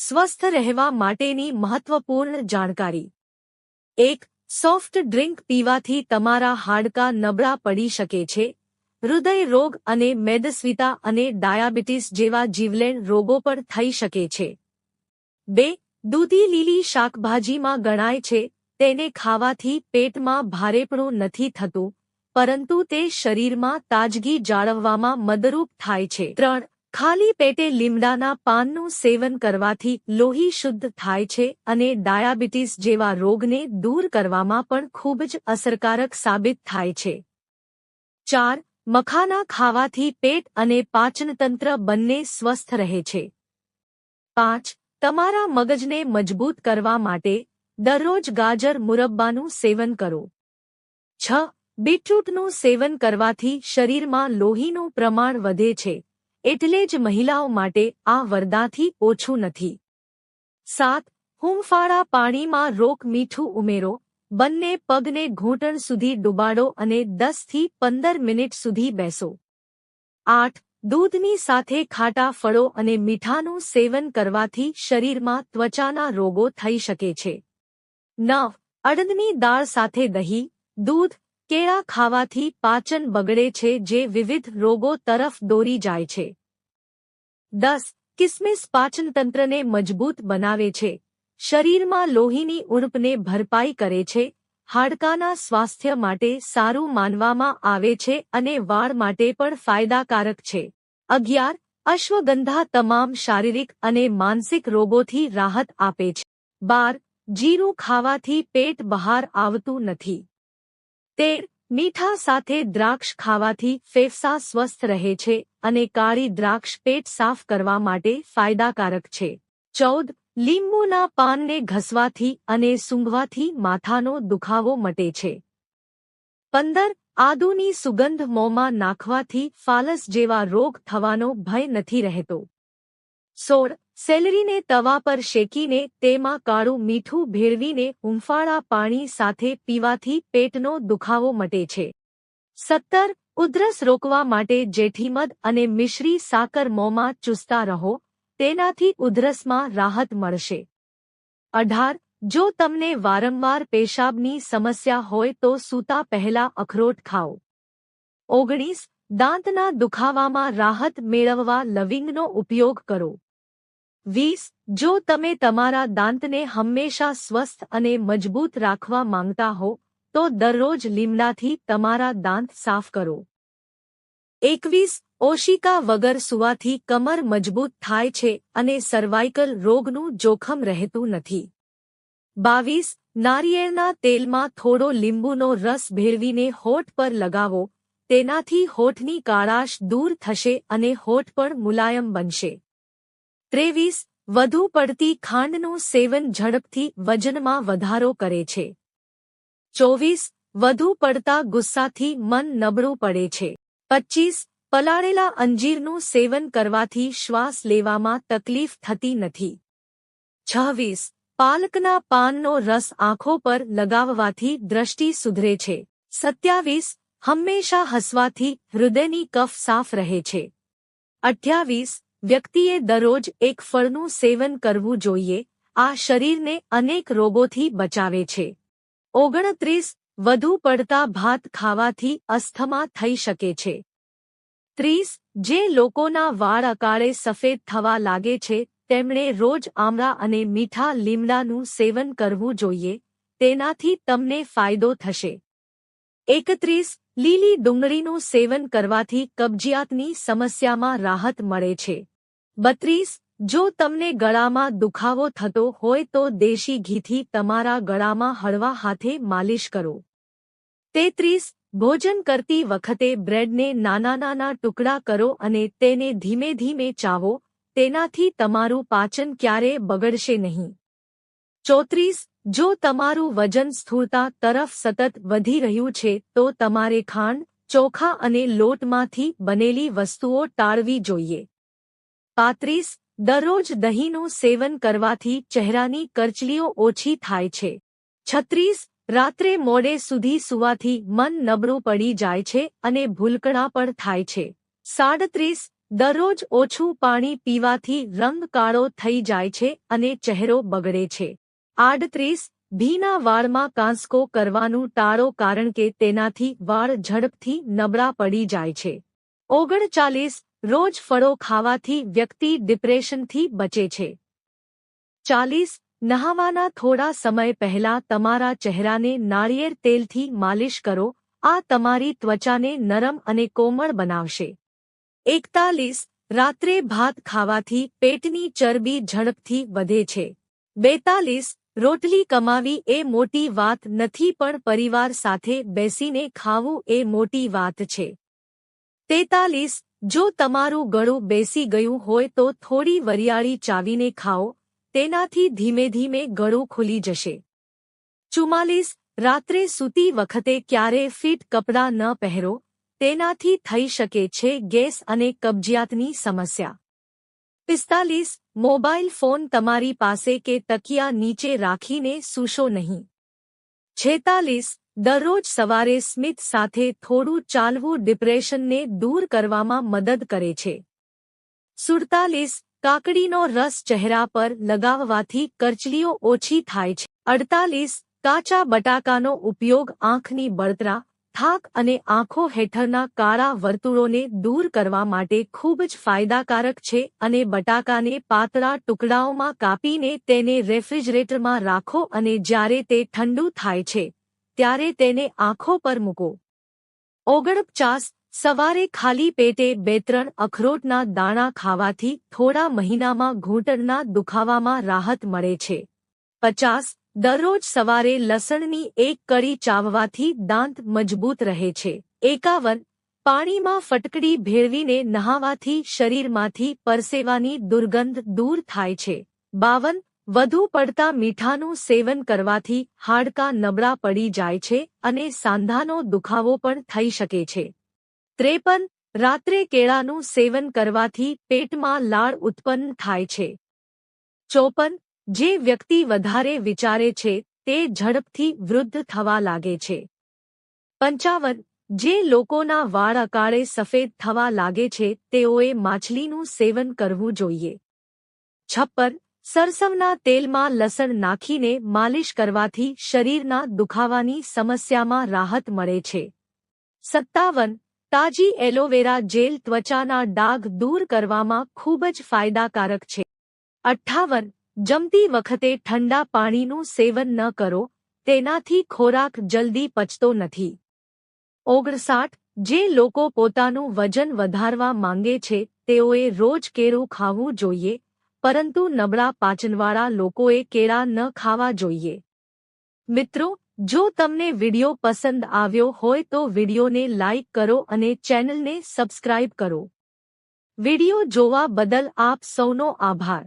સ્વસ્થ રહેવા માટેની મહત્વપૂર્ણ જાણકારી. એક, સોફ્ટ ડ્રિંક પીવાથી તમારા હાડકાં નબળા પડી શકે છે. હૃદય રોગ અને મેદસ્વીતા અને ડાયાબિટીસ જેવા જીવલેણ રોગો પણ થઈ શકે છે. બે, દૂધી લીલી શાકભાજીમાં ગણાય છે. તેને ખાવાથી પેટમાં ભારેપણું નથી થતું, પરંતુ તે શરીરમાં તાજગી જાળવવામાં મદરૂપ થાય છે. ત્રણ ખાલી પેટે લીમડાના પાનનું સેવન કરવાથી લોહી શુદ્ધ થાય છે અને ડાયાબિટીસ જેવા રોગને દૂર કરવામાં પણ ખૂબ જ અસરકારક સાબિત થાય છે. ચાર, મખાના ખાવાથી પેટ અને પાચનતંત્ર બંને સ્વસ્થ રહે છે. પાંચ, તમારા મગજને મજબૂત કરવા માટે દરરોજ ગાજર મુરબ્બાનું સેવન કરો. છ, બીટરૂટનું સેવન કરવાથી શરીરમાં લોહીનું પ્રમાણ વધે છે. એટલે જ મહિલાઓ માટે આ વરદાથી ઓછું નથી. સાત હુંફાળા પાણીમાં રોક મીઠું ઉમેરો. બંને પગને ઘૂંટણ સુધી ડુબાડો અને દસથી પંદર મિનિટ સુધી બેસો. આઠ, દૂધની સાથે ખાટા ફળો અને મીઠાનું સેવન કરવાથી શરીરમાં ત્વચાના રોગો થઈ શકે છે. નવ, અડદની દાળ સાથે દહીં, દૂધ કેળા ખાવાથી પાચન બગડે છે જે વિવિધ રોગો તરફ દોરી જાય છે. દસ, કિસમિસ પાચનતંત્રને મજબૂત બનાવે છે. શરીરમાં લોહીની ઉણપને ભરપાઈ કરે છે. હાડકાના સ્વાસ્થ્ય માટે સારું માનવામાં આવે છે અને વાળ માટે પણ ફાયદાકારક છે. અગિયાર, અશ્વગંધા તમામ શારીરિક અને માનસિક રોગોથી રાહત આપે છે. બાર, જીરું ખાવાથી પેટ બહાર આવતું નથી. તેર મીઠા સાથે દ્રાક્ષ ખાવાથી ફેફસા સ્વસ્થ રહે છે અને કાળી દ્રાક્ષ પેટ સાફ કરવા માટે ફાયદાકારક છે. ચૌદ, લીંબુના પાનને ઘસવાથી અને સૂંઘવાથી માથાનો દુખાવો મટે છે. પંદર, આદુની સુગંધ મોંમાં નાખવાથી ફાલસ જેવા રોગ થવાનો ભય નથી રહેતો. સોળ સેલરીને તવા પર શેકીને તેમાં કાળું મીઠું ભેળવીને હુંફાળા પાણી સાથે પીવાથી પેટનો દુખાવો મટે છે. સત્તર, ઉધરસ રોકવા માટે જેઠીમદ અને મિશ્રી સાકર મોંમાં ચૂસતા રહો, તેનાથી ઉધરસમાં રાહત મળશે. અઢાર, જો તમને વારંવાર પેશાબની સમસ્યા હોય તો સૂતા પહેલા અખરોટ ખાઓ. ઓગણીસ, દાંતના દુખાવામાં રાહત મેળવવા લવિંગનો ઉપયોગ કરો. વીસ, જો તમે તમારા દાંતને હંમેશા સ્વસ્થ અને મજબૂત રાખવા માંગતા હો, તો દરરોજ લીમડાથી તમારા દાંત સાફ કરો. એકવીસ, ઓશિકા વગર સુવાથી કમર મજબૂત થાય છે અને સર્વાઇકલ રોગનું જોખમ રહેતું નથી. બાવીસ, નારિયેળના તેલમાં થોડો લીંબુનો રસ ભેળવીને હોઠ પર લગાવો, તેનાથી હોઠની કાળાશ દૂર થશે અને હોઠ પણ મુલાયમ બનશે. ત્રેવીસ, વધુ પડતી ખાંડનું સેવન ઝડપથી વજનમાં વધારો કરે છે. ચોવીસ, વધુ પડતા ગુસ્સાથી મન નબળું પડે છે. પચ્ચીસ, પલાળેલા અંજીરનું સેવન કરવાથી શ્વાસ લેવામાં તકલીફ થતી નથી. છવ્વીસ, પાલકના પાનનો રસ આંખો પર લગાવવાથી દ્રષ્ટિ સુધરે છે. સત્યાવીસ, હંમેશા હસવાથી હૃદયની કફ સાફ રહે છે. અઠ્યાવીસ વ્યક્તિએ દરરોજ એક ફળનું સેવન કરવું જોઈએ. આ શરીરને અનેક રોગોથી બચાવે છે. ઓગણત્રીસ વધુ પડતા ભાત ખાવાથી અસ્થમા થઈ શકે છે. ત્રીસ જે લોકોના વાળ અકાળે સફેદ થવા લાગે છે, તેમણે રોજ આમળા અને મીઠા લીમડાનું સેવન કરવું જોઈએ. તેનાથી તમને ફાયદો થશે. એકત્રીસ લીલી ડુંગળીનું સેવન કરવાથી કબજિયાતની સમસ્યામાં રાહત મળે છે. બત્રીસ, જો તમને ગળામાં દુખાવો થતો હોય તો દેશી ઘીથી તમારા ગળામાં હળવા હાથે માલિશ કરો. તેત્રીસ, ભોજન કરતી વખતે બ્રેડને નાના નાના ટુકડા કરો અને તેને ધીમે ધીમે ચાવો, તેનાથી તમારું પાચન ક્યારે બગડશે નહીં. ચોત્રીસ, જો તમારું વજન સ્થૂળતા તરફ સતત વધી રહ્યું છે તો તમારે ખાંડ, ચોખા અને લોટમાંથી બનેલી વસ્તુઓ ટાળવી જોઈએ. પાંત્રીસ, દરરોજ દહીંનું સેવન કરવાથી ચહેરાની કરચલીઓ ઓછી થાય છે. છત્રીસ, રાત્રે મોડે સુધી સુવાથી મન નબળું પડી જાય છે અને ભૂલકણા પણ થાય છે. સાડત્રીસ, દરરોજ ઓછું પાણી પીવાથી રંગ કાળો થઈ જાય છે અને ચહેરો બગડે છે. આડત્રીસ, ભીના વાળમાં કાંસકો કરવાનું ટાળો કારણ કે તેનાથી વાળ ઝડપથી નબળા પડી જાય છે. ઓગણચાલીસ રોજ ફળો ખાવાથી વ્યક્તિ ડિપ્રેશનથી બચે છે. ચાલીસ, નહાવાના થોડા સમય પહેલા તમારા ચહેરાને નાળિયેર તેલથી માલિશ કરો, આ તમારી ત્વચાને નરમ અને કોમળ બનાવશે. એકતાલીસ, રાત્રે ભાત ખાવાથી પેટની ચરબી ઝડપથી વધે છે. બેતાલીસ, રોટલી કમાવી એ મોટી વાત નથી પણ પરિવાર સાથે બેસીને ખાવું એ મોટી વાત છે. તેતાલીસ જો તમારું ગળું બેસી ગયું હોય તો થોડી વરિયાળી ચાવીને ખાઓ, તેનાથી ધીમે ધીમે ગળું ખુલી જશે. ચુમ્માલીસ, રાત્રે સૂતી વખતે ક્યારે ફિટ કપડાં ન પહેરો, તેનાથી થઈ શકે છે ગેસ અને કબજિયાતની સમસ્યા. પિસ્તાલીસ, મોબાઈલ ફોન તમારી પાસે કે તકિયા નીચે રાખીને સૂશો નહીં. છેતાલીસ દરરોજ સવારે સ્મિત સાથે થોડું ચાલવું ડિપ્રેશનને દૂર કરવામાં મદદ કરે છે. સુડતાલીસ, કાકડીનો રસ ચહેરા પર લગાવવાથી કરચલીઓ ઓછી થાય છે. અડતાલીસ, કાચા બટાકાનો ઉપયોગ આંખની બળતરા, થાક અને આંખો હેઠળના કાળા વર્તુળોને દૂર કરવા માટે ખૂબ જ ફાયદાકારક છે અને બટાકાને પાતળા ટુકડાઓમાં કાપીને તેને રેફ્રિજરેટરમાં રાખો અને જ્યારે તે ઠંડુ થાય છે ત્યારે તેને આંખો પર મૂકો. ઓગણપચાસ, સવારે ખાલી પેટે બે ત્રણ અખરોટના દાણા ખાવાથી થોડા મહિનામાં ઘૂંટણના દુખાવામાં રાહત મળે છે. પચાસ, દરરોજ સવારે લસણની એક કળી ચાવવાથી દાંત મજબૂત રહે છે. એકાવન, પાણીમાં ફટકડી ભેળવીને નહાવાથી શરીરમાંથી પરસેવાની દુર્ગંધ દૂર થાય છે. બાવન વધુ પડતા મીઠાનું સેવન કરવાથી હાડકાં નબળા પડી જાય છે અને સાંધાનો દુખાવો પણ થઈ શકે છે. ત્રેપન, રાત્રે કેળાનું સેવન કરવાથી પેટમાં લાળ ઉત્પન્ન થાય છે. ચોપન, જે વ્યક્તિ વધારે વિચારે છે તે ઝડપથી વૃદ્ધ થવા લાગે છે. પંચાવન, જે લોકોના વાળ અકાળે સફેદ થવા લાગે છે તેઓએ માછલીનું સેવન કરવું જોઈએ. છપ્પન સરસવના તેલમાં લસણ નાખીને માલિશ કરવાથી શરીરના દુખાવાની સમસ્યામાં રાહત મળે છે. સત્તાવન. તાજી એલોવેરા જેલ ત્વચાના ડાઘ દૂર કરવામાં ખૂબ જ ફાયદાકારક છે. અઠ્ઠાવન. જમતી વખતે ઠંડા પાણીનું સેવન ન કરો, તેનાથી ખોરાક જલ્દી પચતો નથી. ઓગણસાઠ. જે લોકો પોતાનું વજન વધારવા માંગે છે, તેઓએ રોજ કેરું ખાવું જોઈએ પરંતુ નબળા પાચનવાળા લોકોએ કેળા ન ખાવા જોઈએ. મિત્રો, જો તમને વિડિયો પસંદ આવ્યો હોય તો વિડિયોને લાઇક કરો અને ચેનલને સબસ્ક્રાઇબ કરો. વિડિયો જોવા બદલ આપ સૌનો આભાર.